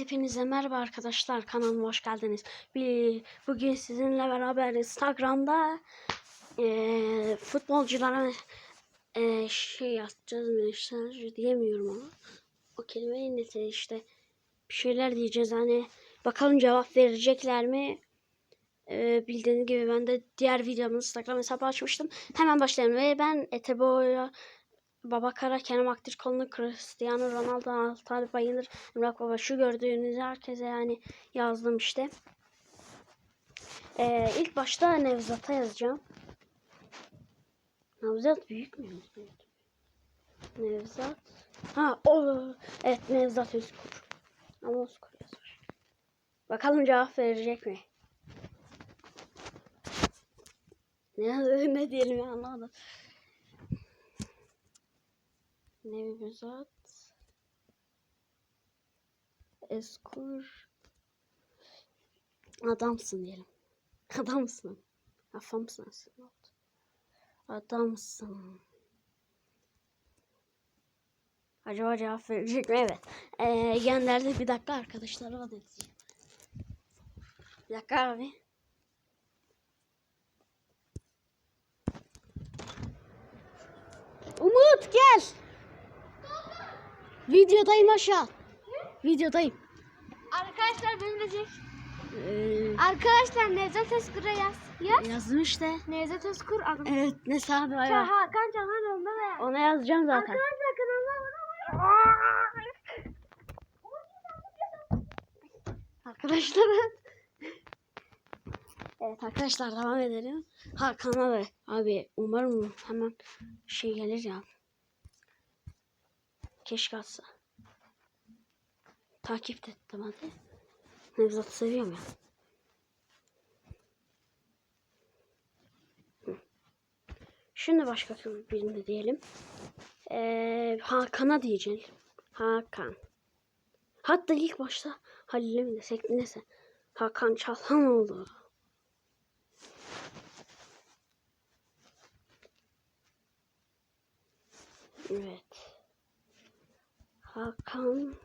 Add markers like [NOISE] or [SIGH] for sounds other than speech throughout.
Hepinize merhaba arkadaşlar. Kanalıma hoş geldiniz. Bugün sizinle beraber Instagram'da eee futbolculara eee, şey yapacağız. Mesaj diyemiyorum ama. O kelimeyi neyse işte bir şeyler diyeceğiz. Hani bakalım cevap verecekler mi? Eee, bildiğiniz gibi ben de diğer videomu Instagram hesabı açmıştım. Hemen başlayalım. Ve ben Etebo'ya Baba Kara, Kerem Aktürkoğlu, Cristiano Ronaldo, Altay Bayındır, Emrah Baba şu gördüğünüz herkese yani yazdım işte. Ee, ilk başta Nevzat'a yazacağım. Nevzat büyük mü? Nevzat. Ha o evet Nevzat Özkur. Ama Özkur yazmış. Bakalım cevap verecek mi? Ne, ne diyelim ya anlamadım. Nevzat Eskur Adamsın diyelim. [LAUGHS] Adamsın. Afamsın aslında. Adamsın. Acaba cevap verecek mi? Evet. Ee, gönderdi. Bir dakika arkadaşlar. O edeceğim. Bir dakika abi. Umut gel. Videodayım aşağı. Videodayım. Arkadaşlar benim de Ee, Arkadaşlar Nevzat Özkur'a yaz. Yaz. yazdım işte. Nevzat Özkur adım. Evet ne sahibi var. Hakan Çalhanoğlu'na ve Ona yazacağım zaten. Arkadaşlar kanalıma abone olun. Arkadaşlar. evet arkadaşlar devam edelim. Hakan'a da abi umarım hemen şey gelir ya. Keşke atsa. Takip de ettim hadi. Nevzat'ı seviyorum ya. Şimdi başka birini diyelim. Ee, Hakan'a diyeceğim. Hakan. Hatta ilk başta Halil'e mi desek neyse. Hakan Çalhanoğlu. Evet. Hakan.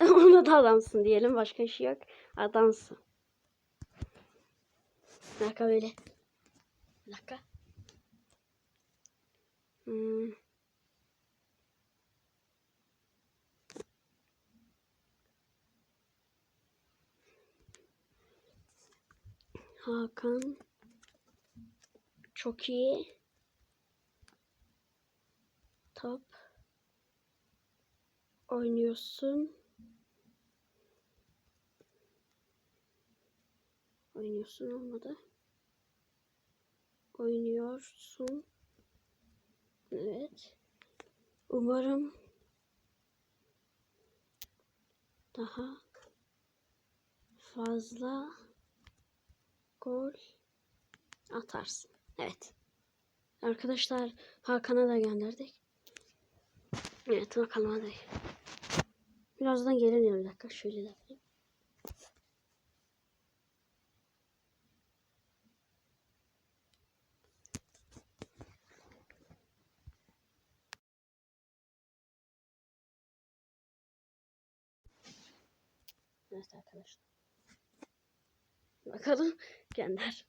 [LAUGHS] Ona da adamsın diyelim. Başka şey yok. Adamsın. Dakika böyle. Dakika. Hmm. Hakan. Çok iyi. Oynuyorsun. Oynuyorsun olmadı. Oynuyorsun. Evet. Umarım daha fazla gol atarsın. Evet. Arkadaşlar Hakan'a da gönderdik. Evet bakalım hadi. Birazdan gelin bir dakika şöyle yapayım. Evet arkadaşlar. Bakalım gönder.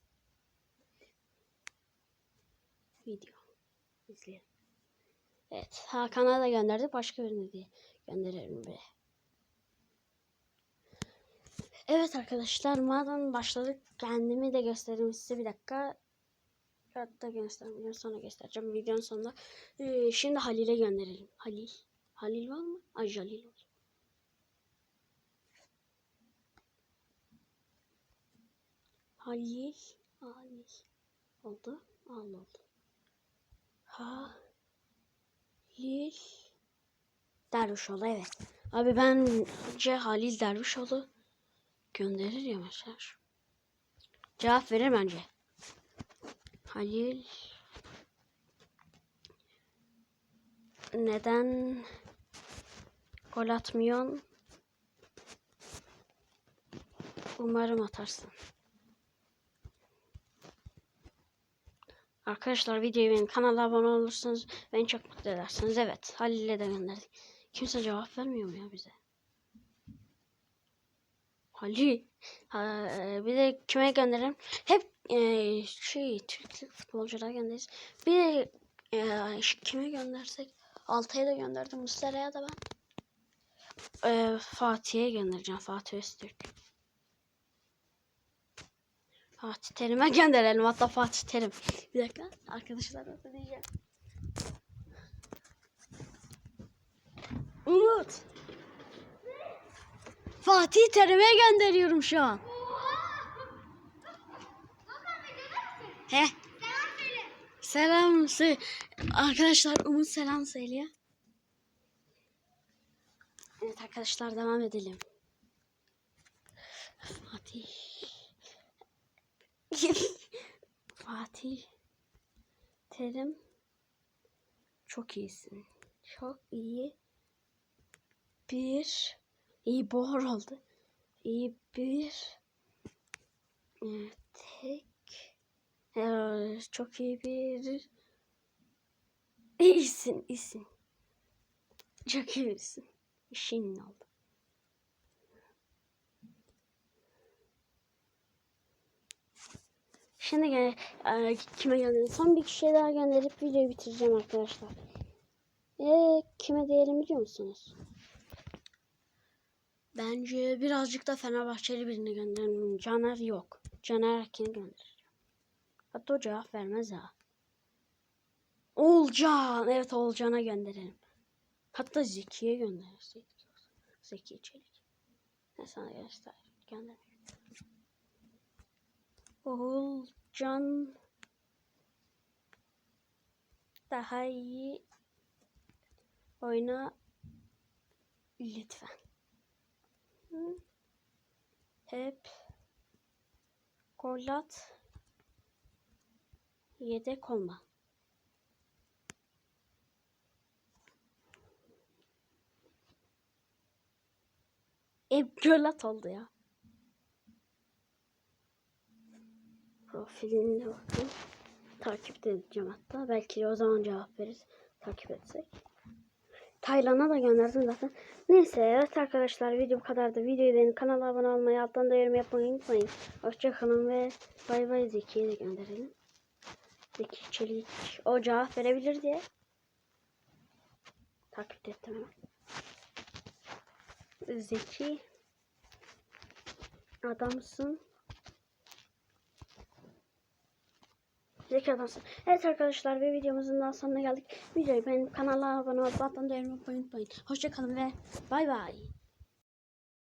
Video. İzleyelim. Evet. Hakan'a da gönderdik. Başka birine diye gönderelim bile. Evet arkadaşlar. Madem başladık. Kendimi de göstereyim size bir dakika. Hatta göstermeyeceğim. Sonra göstereceğim. Videonun sonunda. Ee, şimdi Halil'e gönderelim. Halil. Halil var mı? Ay Jalil var. Halil. Halil. Oldu. Al oldu. Ha. Halil Dervişoğlu evet. Abi bence Halil Dervişoğlu gönderir ya mesaj. Cevap verir bence. Halil neden gol atmıyorsun? Umarım atarsın. Arkadaşlar videoyu benim kanala abone olursanız beni çok mutlu edersiniz. Evet Halil'e de gönderdik. Kimse cevap vermiyor mu ya bize? Ali. Ha, e, bir de kime gönderelim? Hep e, şey Türk futbolculara göndeririz. Bir de e, kime göndersek? Altay'a da gönderdim. Muslera'ya da ben. E, Fatih'e göndereceğim. Fatih Öztürk. Fatih Terim'e [LAUGHS] gönderelim. Hatta Fatih Terim. Bir dakika. Arkadaşlar nasıl diyeceğim. Umut. Fatih Terim'e gönderiyorum şu an. He. Selam söyle. Arkadaşlar Umut selam söylüyor. Evet arkadaşlar devam edelim. Fatih. [LAUGHS] Fatih. Terim. Çok iyisin. Çok iyi. Bir. İyi boğar oldu. İyi bir. e, Tek. e, Çok iyi bir. İyisin, iyisin. Çok iyisin. İşin oldu. Şimdi gene kime göndereyim? Son bir kişiye daha gönderip videoyu bitireceğim arkadaşlar. E, kime diyelim biliyor musunuz? Bence birazcık da Fenerbahçeli birini gönderelim. Caner yok. Caner Erkin'i göndereceğim. Hatta o cevap vermez ha. Olcan. Evet Olcan'a gönderelim. Hatta Zeki'ye göndersek. Zeki Çelik. Ne sana göster. Gönder. Oğulcan daha iyi oyna lütfen. Hep gol at. Yedek olma. Hep gol at oldu ya. Profiline bakın. Takip de edeceğim hatta. Belki o zaman cevap veririz. Takip etsek. Taylan'a da gönderdim zaten. Neyse evet arkadaşlar video bu kadardı. Videoyu beğenip kanala abone olmayı alttan da yorum yapmayı unutmayın. Hoşçakalın ve bay bay Zeki'ye de gönderelim. Zeki Çelik o cevap verebilir diye. Takip ettim hemen. Zeki adamsın. Zeki adamsın. Evet arkadaşlar bir videomuzun daha sonuna geldik. Videoyu beğenip kanala abone yapmayı unutmayın. Hoşçakalın ve bay bay.